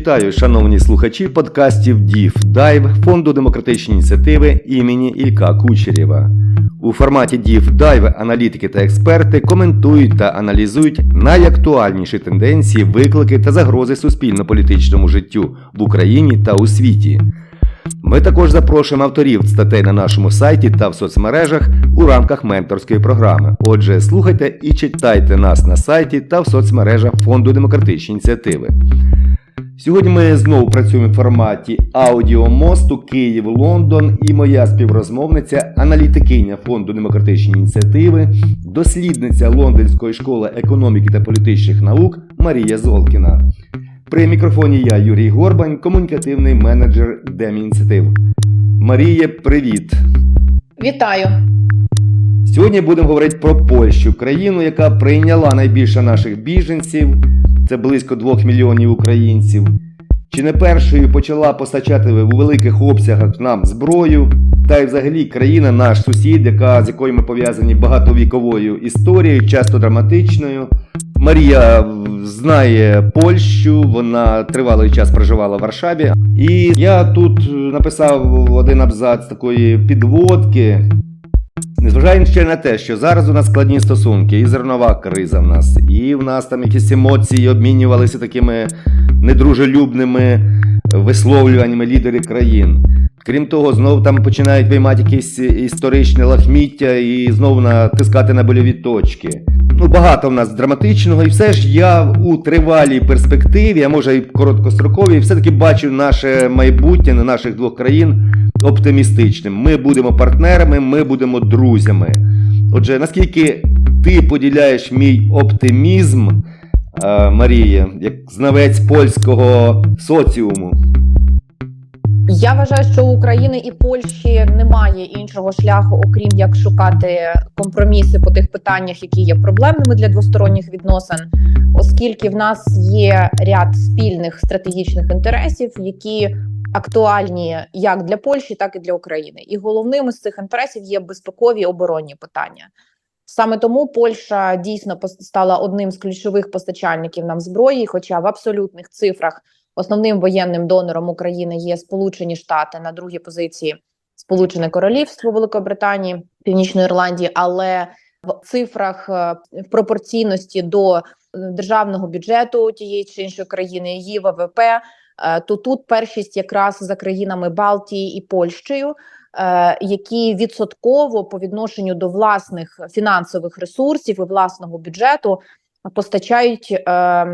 Вітаю, шановні слухачі подкастів ДІФ Дайв Фонду демократичні ініціативи імені Ілька Кучерєва. У форматі ДІФ Дайв аналітики та експерти коментують та аналізують найактуальніші тенденції, виклики та загрози суспільно-політичному життю в Україні та у світі. Ми також запрошуємо авторів статей на нашому сайті та в соцмережах у рамках менторської програми. Отже, слухайте і читайте нас на сайті та в соцмережах Фонду демократичні ініціативи. Сьогодні ми знову працюємо в форматі аудіомосту Київ Лондон і моя співрозмовниця, аналітикиня Фонду демократичні ініціативи, дослідниця Лондонської школи економіки та політичних наук Марія Золкіна. При мікрофоні я Юрій Горбань, комунікативний менеджер Демініціатив. Марія, привіт! Вітаю! Сьогодні будемо говорити про Польщу, країну, яка прийняла найбільше наших біженців, це близько 2 мільйонів українців. Чи не першою почала постачати у великих обсягах нам зброю, та й взагалі країна наш сусід, яка, з якою ми пов'язані багатовіковою історією, часто драматичною. Марія знає Польщу, вона тривалий час проживала в Варшаві. І я тут написав один абзац такої підводки. Незважаючи на те, що зараз у нас складні стосунки, і зернова криза в нас, і в нас там якісь емоції обмінювалися такими недружелюбними висловлюваннями лідерів країн. Крім того, знову там починають виймати якісь історичне лахміття і знову натискати на больові точки. Ну, багато в нас драматичного, і все ж я у тривалій перспективі, а може і короткостроковій, все-таки бачу наше майбутнє на наших двох країн оптимістичним. Ми будемо партнерами, ми будемо друзями. Отже, наскільки ти поділяєш мій оптимізм, Марія, як знавець польського соціуму? Я вважаю, що у України і Польщі немає іншого шляху, окрім як шукати компроміси по тих питаннях, які є проблемними для двосторонніх відносин, оскільки в нас є ряд спільних стратегічних інтересів, які актуальні як для Польщі, так і для України. І головними з цих інтересів є безпекові оборонні питання. Саме тому Польща дійсно стала одним з ключових постачальників нам зброї, хоча в абсолютних цифрах. Основним воєнним донором України є Сполучені Штати на другій позиції Сполучене Королівство Великобританії, Північної Ірландії, але в цифрах в пропорційності до державного бюджету тієї чи іншої країни, її ВВП, то тут першість якраз за країнами Балтії і Польщею, які відсотково по відношенню до власних фінансових ресурсів і власного бюджету постачають е,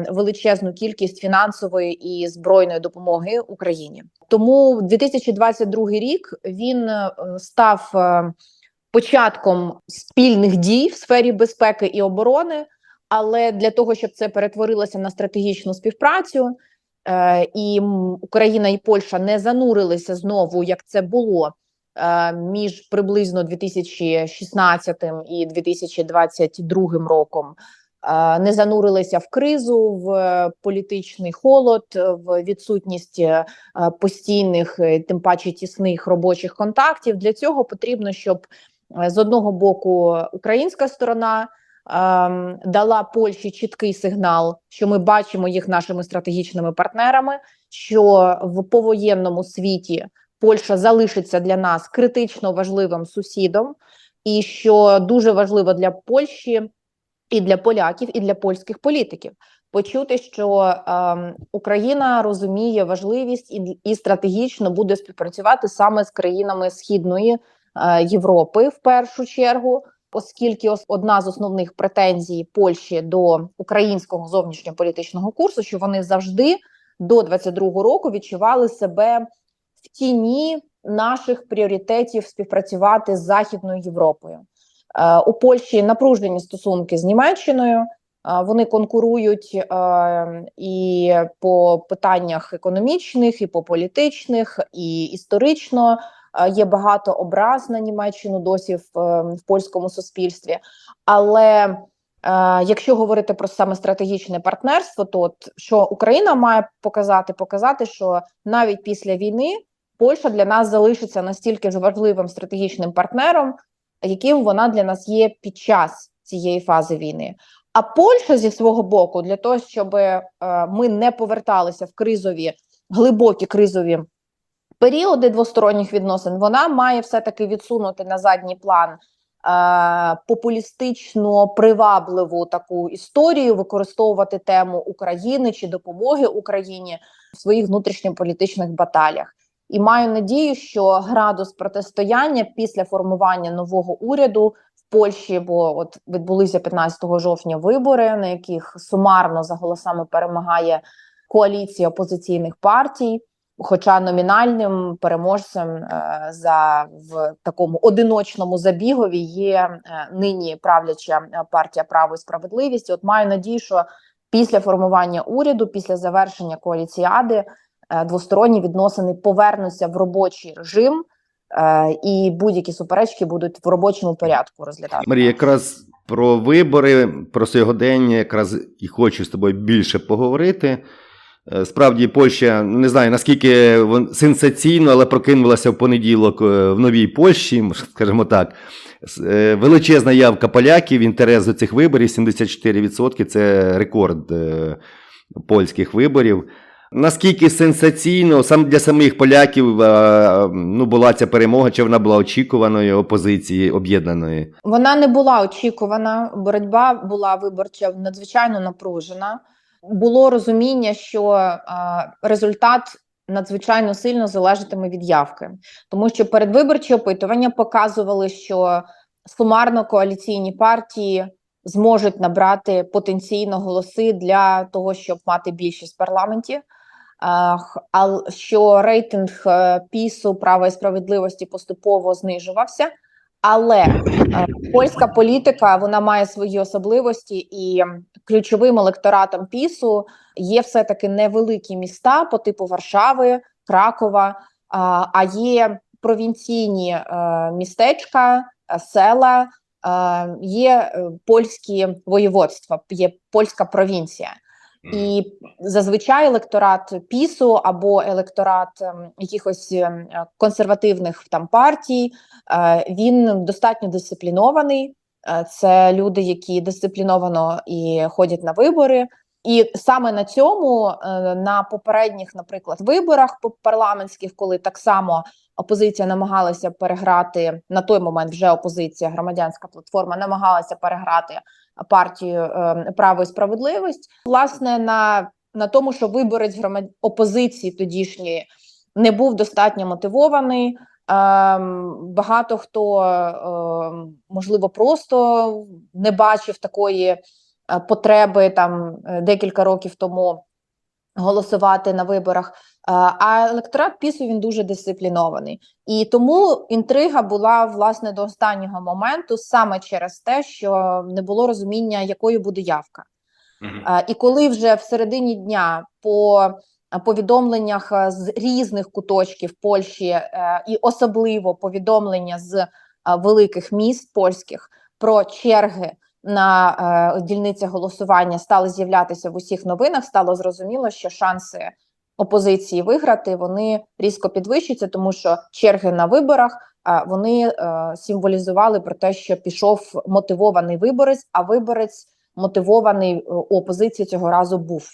величезну кількість фінансової і збройної допомоги Україні. Тому 2022 рік він е, став е, початком спільних дій в сфері безпеки і оборони. Але для того, щоб це перетворилося на стратегічну співпрацю, е, і Україна і Польща не занурилися знову, як це було е, між приблизно 2016 і 2022 роком не занурилися в кризу, в політичний холод, в відсутність е, постійних, е, тим паче тісних робочих контактів. Для цього потрібно, щоб е, з одного боку українська сторона. Дала Польщі чіткий сигнал, що ми бачимо їх нашими стратегічними партнерами. Що в повоєнному світі Польща залишиться для нас критично важливим сусідом, і що дуже важливо для Польщі і для поляків, і для польських політиків почути, що е, Україна розуміє важливість і, і стратегічно буде співпрацювати саме з країнами Східної е, Європи в першу чергу. Оскільки одна з основних претензій Польщі до українського зовнішньополітичного курсу, що вони завжди до 22-го року відчували себе в тіні наших пріоритетів співпрацювати з Західною Європою. Е, у Польщі напружені стосунки з Німеччиною. Е, вони конкурують е, і по питаннях економічних, і по політичних, і історично є багато образ на Німеччину досі в, в польському суспільстві. Але якщо говорити про саме стратегічне партнерство, то от, що Україна має показати, показати, що навіть після війни Польща для нас залишиться настільки ж важливим стратегічним партнером, яким вона для нас є під час цієї фази війни. А Польща зі свого боку, для того, щоб е, ми не поверталися в кризові, глибокі кризові періоди двосторонніх відносин, вона має все-таки відсунути на задній план е, популістично привабливу таку історію, використовувати тему України чи допомоги Україні в своїх внутрішньополітичних баталіях. І маю надію, що градус протистояння після формування нового уряду в Польщі, бо от відбулися 15 жовтня вибори, на яких сумарно за голосами перемагає коаліція опозиційних партій. Хоча номінальним переможцем е, за в такому одиночному забігові є е, нині правляча е, партія Право і справедливість. От маю надію, що після формування уряду, після завершення коаліціади, двосторонні відносини повернуться в робочий режим, і будь-які суперечки будуть в робочому порядку розглядати. Марія, якраз про вибори, про сьогодення, якраз і хочу з тобою більше поговорити. Е, Справді, Польща не знаю наскільки сенсаційно, але прокинулася в понеділок е, в новій Польщі, скажімо так. Е, Величезна явка поляків, інтерес до цих виборів 74% це рекорд польських виборів. Наскільки сенсаційно сам для самих поляків ну, була ця перемога, чи вона була очікуваною опозиції об'єднаної? Вона не була очікувана. Боротьба була виборча надзвичайно напружена. Було розуміння, що е, результат надзвичайно сильно залежатиме від явки, тому що передвиборчі опитування показували, що сумарно коаліційні партії зможуть набрати потенційно голоси для того, щоб мати більшість в парламенті. Е, А що рейтинг е, пісу права і справедливості поступово знижувався, але е, польська політика вона має свої особливості, і ключовим електоратом пісу є все таки невеликі міста по типу Варшави, Кракова, а, є провінційні е, містечка, села, е, є польські воєводства, є польська провінція. І зазвичай електорат пісу або електорат ем, якихось ем, консервативних там партій, е, він достатньо дисциплінований. Е, Це люди, які дисципліновано і ходять на вибори. І саме на цьому, е, на попередніх, наприклад, виборах парламентських, коли так само опозиція намагалася переграти на той момент, вже опозиція, громадянська платформа намагалася переграти партію е, право і справедливість. Власне, на, на тому, що виборець громад... опозиції тодішньої не був достатньо мотивований. Ем, багато хто ем, можливо просто не бачив такої е, потреби там е, декілька років тому голосувати на виборах. Е, А електорат пісу він дуже дисциплінований, і тому інтрига була власне до останнього моменту саме через те, що не було розуміння, якою буде явка. Е, І коли вже в середині дня по е, повідомленнях з різних куточків Польщі, і особливо повідомлення з великих міст польських про черги на е, дільницях голосування стали з'являтися в усіх новинах, стало зрозуміло, що шанси опозиції виграти вони різко підвищуються, тому що черги на виборах е, вони е, символізували про те, що пішов мотивований виборець, а виборець мотивований е, у опозиції цього разу був.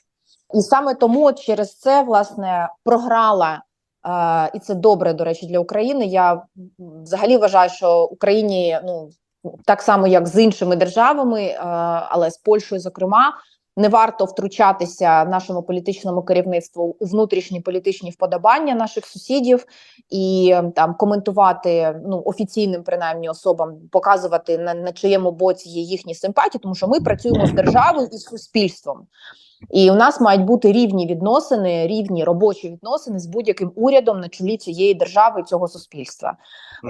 І саме тому через це власне програла, е, і це добре, до речі, для України. Я взагалі вважаю, що Україні ну так само, як з іншими державами, е, але з Польщею, зокрема, не варто втручатися нашому політичному керівництву у внутрішні політичні вподобання наших сусідів і там коментувати ну офіційним принаймні особам, показувати на, на чиєму боці є їхні симпатії, тому що ми працюємо з державою і з суспільством. І у нас мають бути рівні відносини, рівні робочі відносини з будь-яким урядом на чолі цієї держави цього суспільства.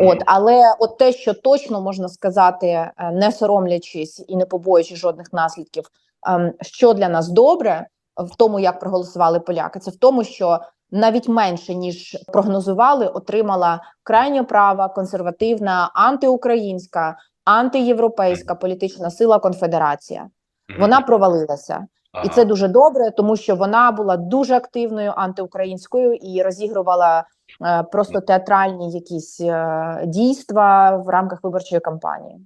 От, але от те, що точно можна сказати, е, не соромлячись і не побоюючись жодних наслідків, ем, що для нас добре в тому, як проголосували поляки, це в тому, що навіть менше ніж прогнозували, отримала крайньо права, консервативна, антиукраїнська, антиєвропейська політична сила конфедерація. Вона провалилася. І це дуже добре, тому що вона була дуже активною антиукраїнською і розігрувала е, просто театральні якісь е, дійства в рамках виборчої кампанії.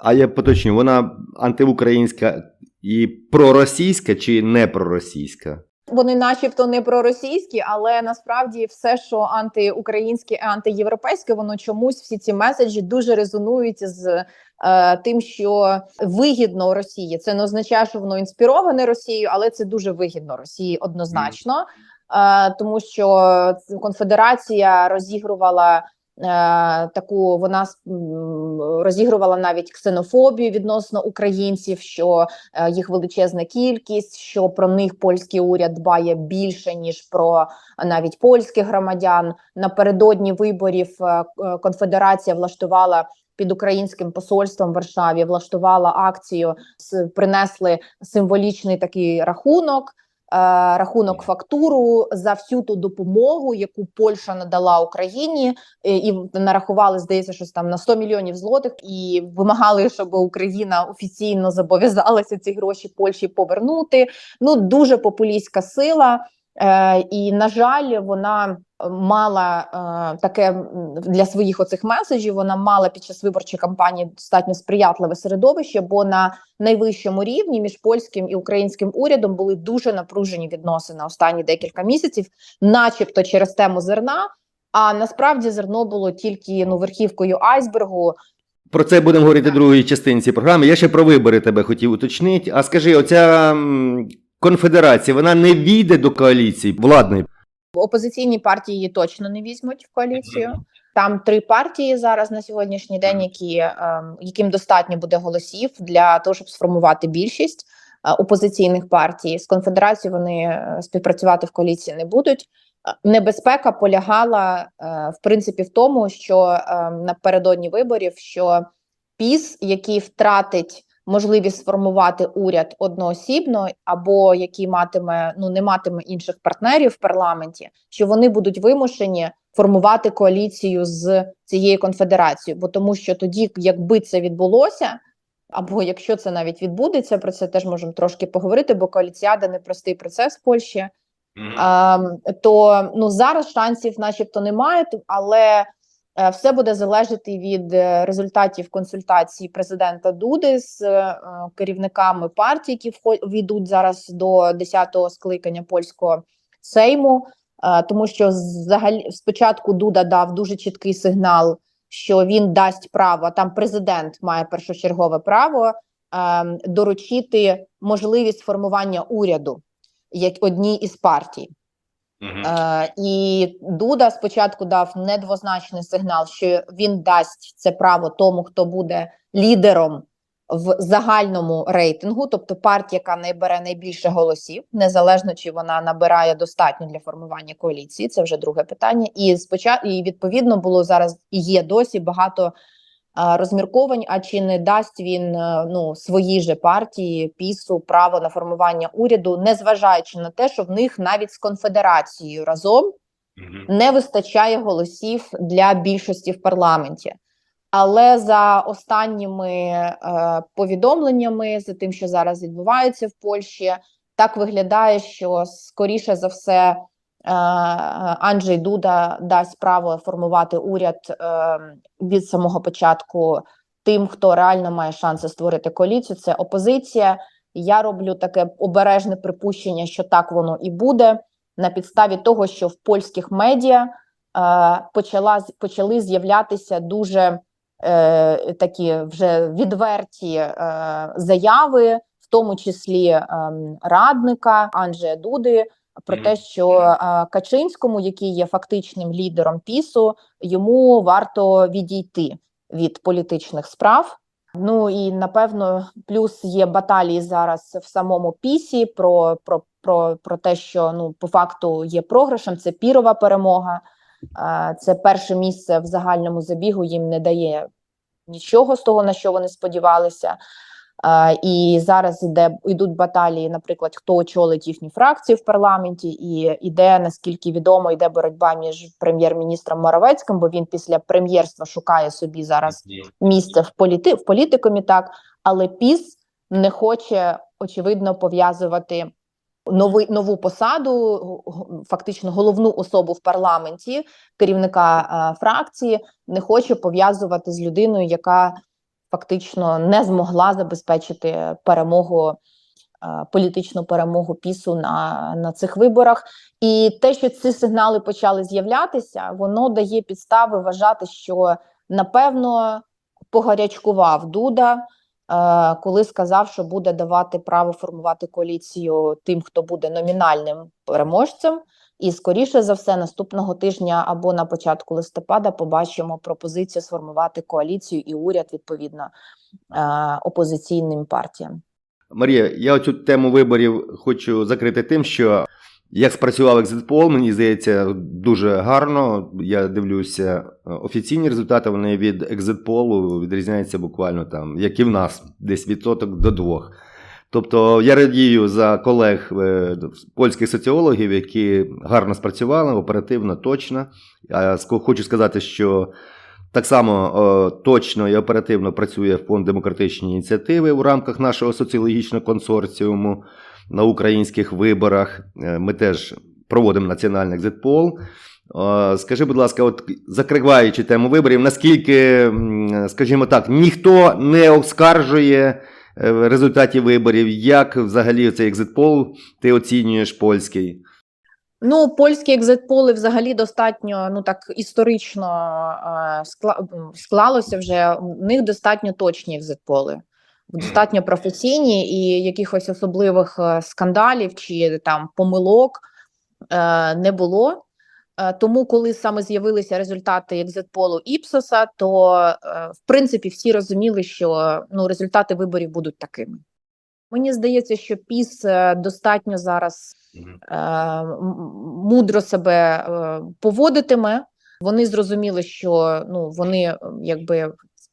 А я поточню, вона антиукраїнська І проросійська чи не проросійська? Вони, начебто, не проросійські, але насправді все, що антиукраїнське антиєвропейське, воно чомусь всі ці меседжі дуже резонують з тим, що вигідно Росії. Це не означає, що воно інспіроване Росією, але це дуже вигідно Росії однозначно, е, тому що конфедерація розігрувала. е, Таку вона розігрувала навіть ксенофобію відносно українців, що е, їх величезна кількість, що про них польський уряд дбає більше ніж про навіть польських громадян. Напередодні виборів е, е, конфедерація влаштувала під українським посольством в Варшаві, влаштувала акцію, с- принесли символічний такий рахунок. е, Рахунок фактуру за всю ту допомогу, яку Польща надала Україні, і нарахували, здається, щось там на 100 мільйонів злотих, і вимагали, щоб Україна офіційно зобов'язалася ці гроші Польщі повернути. Ну дуже популістська сила, е, і на жаль, вона мала е, таке для своїх оцих меседжів. Вона мала під час виборчої кампанії достатньо сприятливе середовище, бо на найвищому рівні між польським і українським урядом були дуже напружені відносини останні декілька місяців, начебто через тему зерна. А насправді зерно було тільки ну верхівкою айсбергу. Про це будемо говорити в другій частинці програми. Я ще про вибори тебе хотів уточнити. А скажи, оця конфедерація, вона не війде до коаліції владної. Опозиційні партії її точно не візьмуть в коаліцію. Там три партії зараз на сьогоднішній день, які ем, яким достатньо буде голосів для того, щоб сформувати більшість е, опозиційних партій. З конфедерацією вони е, співпрацювати в коаліції не будуть. Е, Небезпека полягала в принципі в тому, що е, напередодні виборів, що ПІС, який втратить можливість сформувати уряд одноосібно, або який матиме ну не матиме інших партнерів в парламенті, що вони будуть вимушені формувати коаліцію з цією конфедерацією. Бо тому, що тоді, якби це відбулося, або якщо це навіть відбудеться, про це теж можемо трошки поговорити, бо коаліціада непростий процес в Польщі. А, то ну зараз шансів, начебто, немає, але все буде залежати від е, результатів консультацій президента Дуди з е, керівниками партій, які війдуть зараз до 10-го скликання польського сейму. Е, тому що взагалі спочатку Дуда дав дуже чіткий сигнал, що він дасть право. Там президент має першочергове право е, доручити можливість формування уряду як одній із партій. Е, і Дуда спочатку дав недвозначний сигнал, що він дасть це право тому, хто буде лідером в загальному рейтингу, тобто партія, яка набере найбільше голосів, незалежно чи вона набирає достатньо для формування коаліції. Це вже друге питання. І спочатку і відповідно було зараз і є досі багато розмірковань. А чи не дасть він е, ну своїй же партії пісу право на формування уряду, незважаючи на те, що в них навіть з конфедерацією разом не вистачає голосів для більшості в парламенті. Але за останніми е, повідомленнями, за тим, що зараз відбувається в Польщі, так виглядає, що скоріше за все Анджей Дуда дасть право формувати уряд е, від самого початку тим, хто реально має шанси створити коаліцію. Це опозиція. Я роблю таке обережне припущення, що так воно і буде на підставі того, що в польських медіа е, почала почали з'являтися дуже е, такі вже відверті е, заяви, в тому числі е, радника Анджея Дуди, про те, що Качинському, який є фактичним лідером пісу, йому варто відійти від політичних справ. Ну і напевно, плюс є баталії зараз в самому пісі про, про, про, про те, що ну по факту є програшем. Це пірова перемога. Це перше місце в загальному забігу. Їм не дає нічого з того, на що вони сподівалися. І зараз іде йдуть баталії, наприклад, хто очолить їхню фракцію в парламенті, і іде, наскільки відомо, йде боротьба між прем'єр-міністром Моровецьким, бо він після прем'єрства шукає собі зараз місце в політи в політикумі, так але ПІС не хоче очевидно пов'язувати новий нову посаду, фактично головну особу в парламенті керівника е, фракції, не хоче пов'язувати з людиною, яка фактично не змогла забезпечити перемогу політичну перемогу пісу на, на цих виборах. І те, що ці сигнали почали з'являтися, воно дає підстави вважати, що напевно погарячкував Дуда, е, коли сказав, що буде давати право формувати коаліцію тим, хто буде номінальним переможцем. І скоріше за все, наступного тижня або на початку листопада побачимо пропозицію сформувати коаліцію і уряд відповідно е, опозиційним партіям. Марія, я цю тему виборів хочу закрити тим, що як спрацював екзитпол, мені здається, дуже гарно. Я дивлюся е, офіційні результати. Вони від екзитполу відрізняються буквально там, як і в нас, десь відсоток до двох. Тобто я радію за колег е, польських соціологів, які гарно спрацювали, оперативно, точно. Ск- хочу сказати, що так само точно і оперативно працює фонд демократичні ініціативи у рамках нашого соціологічного консорціуму на українських виборах. Е, Ми теж проводимо національний екзитпол. Скажи, будь ласка, от закриваючи тему виборів, наскільки, скажімо так, ніхто не оскаржує результатів виборів, як взагалі цей екзитпол ти оцінюєш польський? Ну, польські екзитполи взагалі достатньо ну так історично е, скла- склалося вже. У них достатньо точні екзитполи, достатньо професійні і якихось особливих е, скандалів чи там помилок е, не було. Е, Тому, коли саме з'явилися результати екзитполу Іпсоса, то е, в принципі всі розуміли, що ну результати виборів будуть такими. Мені здається, що піс е, достатньо зараз е, мудро себе е, поводитиме. Вони зрозуміли, що ну вони якби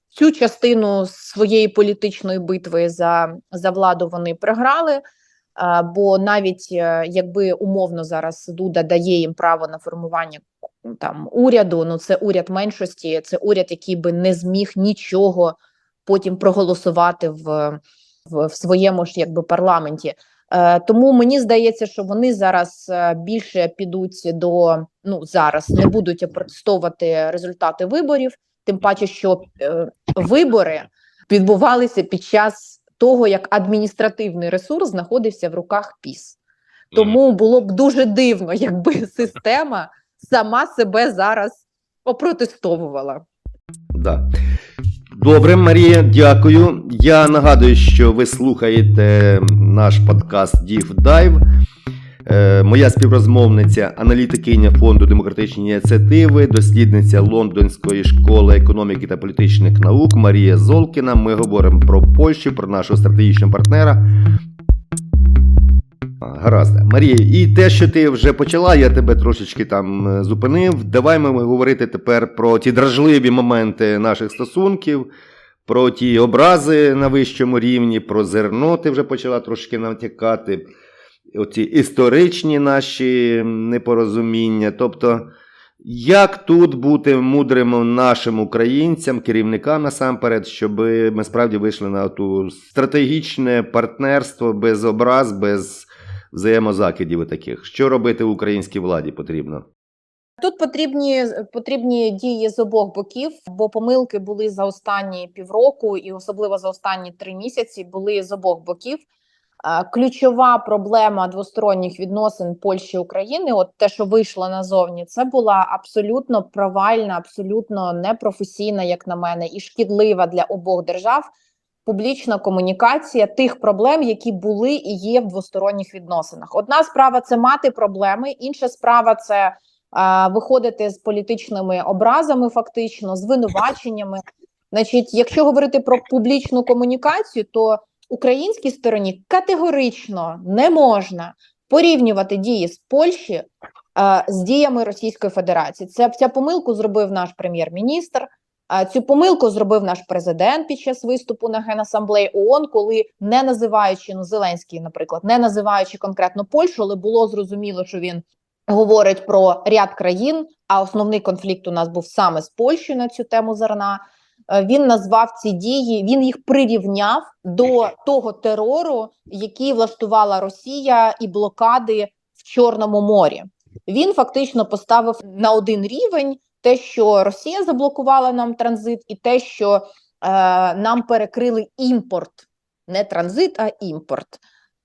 цю частину своєї політичної битви за, за владу вони програли. Бо навіть е, якби умовно зараз Дуда дає їм право на формування там уряду, ну це уряд меншості, це уряд, який би не зміг нічого потім проголосувати в, в, в своєму ж якби парламенті. Е, тому мені здається, що вони зараз е, більше підуть до ну зараз не будуть опротестовувати результати виборів, тим паче, що вибори відбувалися під час того, як адміністративний ресурс знаходився в руках ПІС. Тому було б дуже дивно, якби система сама себе зараз опротестовувала. Да. Добре, Марія, дякую. Я нагадую, що ви слухаєте наш подкаст Deep Dive. Е, Моя співрозмовниця, аналітикиня фонду демократичні ініціативи, дослідниця Лондонської школи економіки та політичних наук Марія Золкіна. Ми говоримо про Польщу, про нашого стратегічного партнера. Гаразд. Марія, і те, що ти вже почала, я тебе трошечки там е, зупинив. Давай ми говорити тепер про ті дражливі моменти наших стосунків, про ті образи на вищому рівні, про зерно ти вже почала трошки натякати, оці історичні наші непорозуміння. Тобто, як тут бути мудрим нашим українцям, керівникам насамперед, щоб ми справді вийшли на ту стратегічне партнерство без образ, без взаємозакидів таких. Що робити українській владі потрібно? Тут потрібні потрібні дії з обох боків, бо помилки були за останні півроку, і особливо за останні три місяці були з обох боків. Ключова проблема двосторонніх відносин Польщі і України, от те, що вийшло назовні, це була абсолютно провальна, абсолютно непрофесійна, як на мене, і шкідлива для обох держав публічна комунікація тих проблем, які були і є в двосторонніх відносинах. Одна справа це мати проблеми, інша справа це а, виходити з політичними образами, фактично, звинуваченнями. Значить, якщо говорити про публічну комунікацію, то українській стороні категорично не можна порівнювати дії з Польщі а, з діями Російської Федерації. Це ця помилку зробив наш прем'єр-міністр. А цю помилку зробив наш президент під час виступу на генасамблеї ООН, коли не називаючи ну Зеленський, наприклад, не називаючи конкретно Польщу, але було зрозуміло, що він говорить про ряд країн. А основний конфлікт у нас був саме з Польщею на цю тему зерна. Е, Він назвав ці дії, він їх прирівняв до того терору, який влаштувала Росія і блокади в Чорному морі. Він фактично поставив на один рівень те, що Росія заблокувала нам транзит, і те, що е, нам перекрили імпорт, не транзит, а імпорт.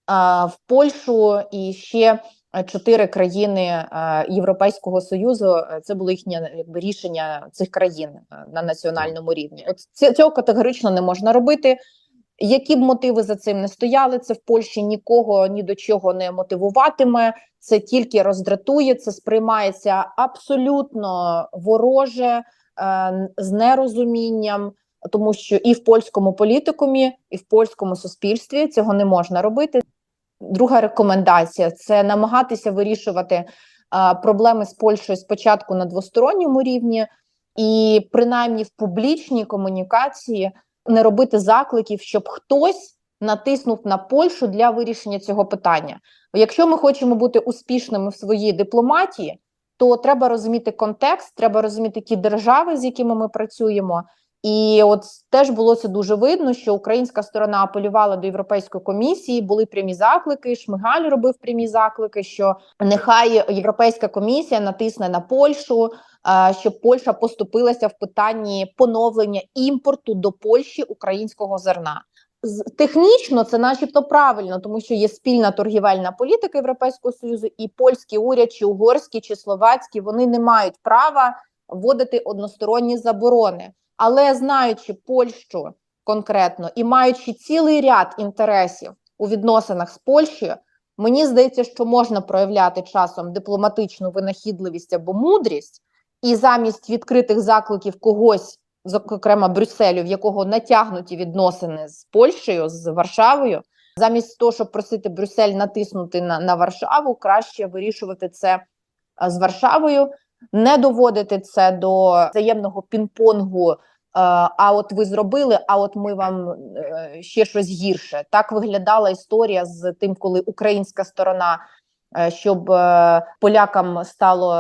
а, в Польщу і ще е, чотири країни е, Європейського союзу. е, Це було їхнє якби рішення цих країн е, на національному рівні. От цього категорично не можна робити. Які б мотиви за цим не стояли, це в Польщі нікого ні до чого не мотивуватиме. Це тільки роздратує, це сприймається абсолютно вороже е, з нерозумінням, тому що і в польському політикумі, і в польському суспільстві цього не можна робити. Друга рекомендація це намагатися вирішувати проблеми з Польщею спочатку на двосторонньому рівні, і принаймні в публічній комунікації не робити закликів, щоб хтось натиснув на Польщу для вирішення цього питання. Якщо ми хочемо бути успішними в своїй дипломатії, то треба розуміти контекст, треба розуміти ті держави, з якими ми працюємо. І от теж було це дуже видно, що українська сторона апелювала до Європейської комісії, були прямі заклики. Шмигаль робив прямі заклики, що нехай Європейська комісія натисне на Польщу, щоб Польща поступилася в питанні поновлення імпорту до Польщі українського зерна. Технічно це, начебто, правильно, тому що є спільна торгівельна політика Європейського союзу, і польський уряд, чи угорський, чи словацький, вони не мають права вводити односторонні заборони. Але знаючи Польщу конкретно і маючи цілий ряд інтересів у відносинах з Польщею, мені здається, що можна проявляти часом дипломатичну винахідливість або мудрість, і замість відкритих закликів когось, зокрема Брюсселю, в якого натягнуті відносини з Польщею, з Варшавою, замість того, щоб просити Брюссель натиснути на, на Варшаву, краще вирішувати це з Варшавою не доводити це до взаємного пінг-понгу. Е, А от ви зробили, а от ми вам е, ще щось гірше. Так виглядала історія з тим, коли українська сторона, е, щоб полякам стало,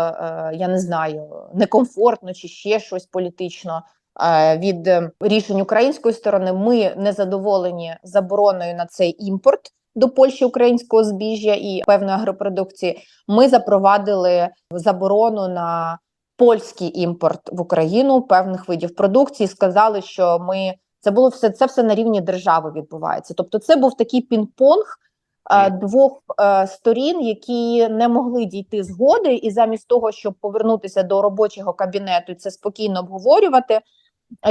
я не знаю, некомфортно чи ще щось політично від рішень української сторони. Ми не задоволені забороною на цей імпорт до Польщі українського збіжжя і певної агропродукції. Ми запровадили заборону на польський імпорт в Україну певних видів продукції. Сказали, що ми це було все це все на рівні держави відбувається. Тобто, це був такий пінг-понг е, двох е, сторін, які не могли дійти згоди, і замість того, щоб повернутися до робочого кабінету і це спокійно обговорювати,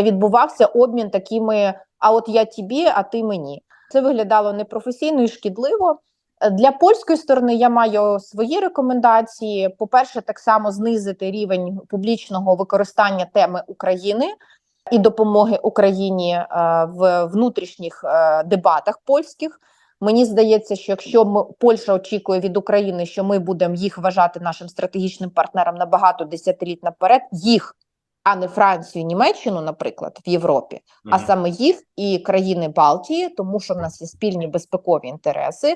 відбувався обмін такими: а от я тобі, а ти мені. Це виглядало непрофесійно і шкідливо. Для польської сторони я маю свої рекомендації. По-перше, так само знизити рівень публічного використання теми України і допомоги Україні е, в внутрішніх е, дебатах польських. Мені здається, що якщо ми, Польща очікує від України, що ми будемо їх вважати нашим стратегічним партнером на багато десятиліть наперед, їх, а не Францію, Німеччину, наприклад, в Європі, а саме їх і країни Балтії, тому що в нас є спільні безпекові інтереси.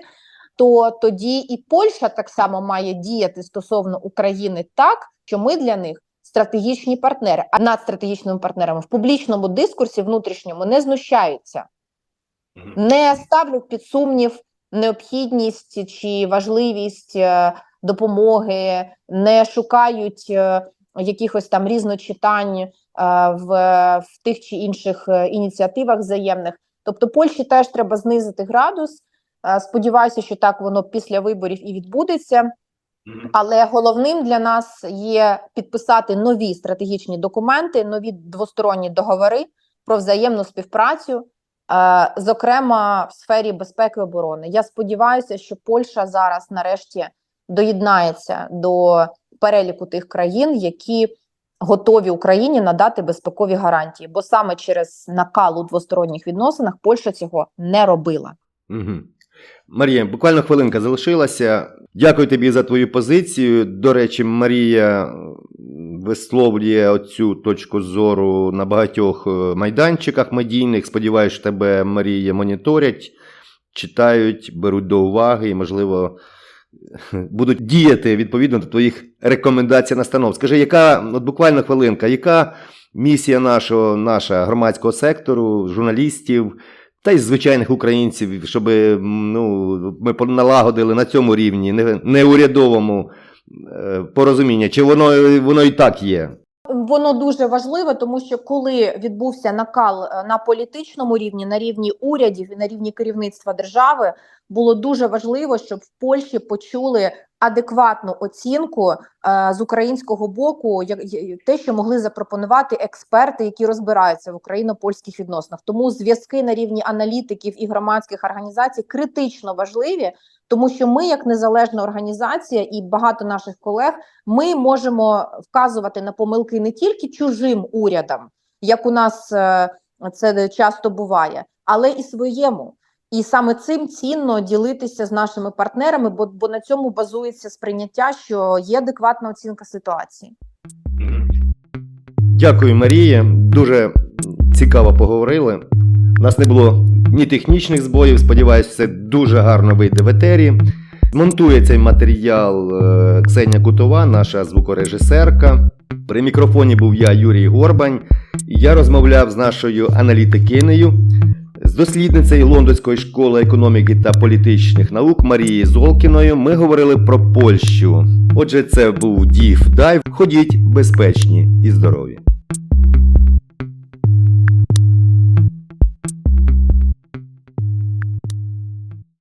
То тоді і Польща так само має діяти стосовно України так, що ми для них стратегічні партнери, а над стратегічними партнерами в публічному дискурсі внутрішньому не знущаються, не ставлять під сумнів необхідність чи важливість е, допомоги, не шукають е, якихось там різночитань е, в, в тих чи інших ініціативах взаємних. Тобто Польщі теж треба знизити градус. Е, Сподіваюся, що так воно після виборів і відбудеться. Але головним для нас є підписати нові стратегічні документи, нові двосторонні договори про взаємну співпрацю, е, зокрема в сфері безпеки і оборони. Я сподіваюся, що Польща зараз нарешті доєднається до переліку тих країн, які готові Україні надати безпекові гарантії, бо саме через накал у двосторонніх відносинах Польща цього не робила. Угу. Марія, буквально хвилинка залишилася. Дякую тобі за твою позицію. До речі, Марія висловлює оцю точку зору на багатьох е, майданчиках медійних. Сподіваюся, що тебе Марія моніторять, читають, беруть до уваги і, можливо, будуть діяти відповідно до твоїх рекомендацій настанов. Скажи, яка, от буквально хвилинка, яка місія нашого, наша громадського сектору, журналістів? Та й звичайних українців, щоб ну, ми налагодили на цьому рівні, не, не урядовому е, порозуміння, чи воно, воно і так є. Воно дуже важливе, тому що коли відбувся накал е, на політичному рівні, на рівні урядів і на рівні керівництва держави, було дуже важливо, щоб в Польщі почули адекватну оцінку е, з українського боку, як те, що могли запропонувати експерти, які розбираються в україно-польських відносинах. Тому зв'язки на рівні аналітиків і громадських організацій критично важливі, тому що ми, як незалежна організація, і багато наших колег, ми можемо вказувати на помилки не тільки чужим урядам, як у нас е, це часто буває, але і своєму. І саме цим цінно ділитися з нашими партнерами, бо, бо на цьому базується сприйняття, що є адекватна оцінка ситуації. Дякую, Марія. Дуже цікаво поговорили. У нас не було ні технічних збоїв. Сподіваюсь, все дуже гарно вийде в етері. Монтує цей матеріал е, Ксенія Кутова, наша звукорежисерка. При мікрофоні був я, Юрій Горбань. Я розмовляв з нашою аналітикинею, з дослідницею Лондонської школи економіки та політичних наук Марією Золкіною. Ми говорили про Польщу. Отже, це був Дів Дайв. Ходіть безпечні і здорові.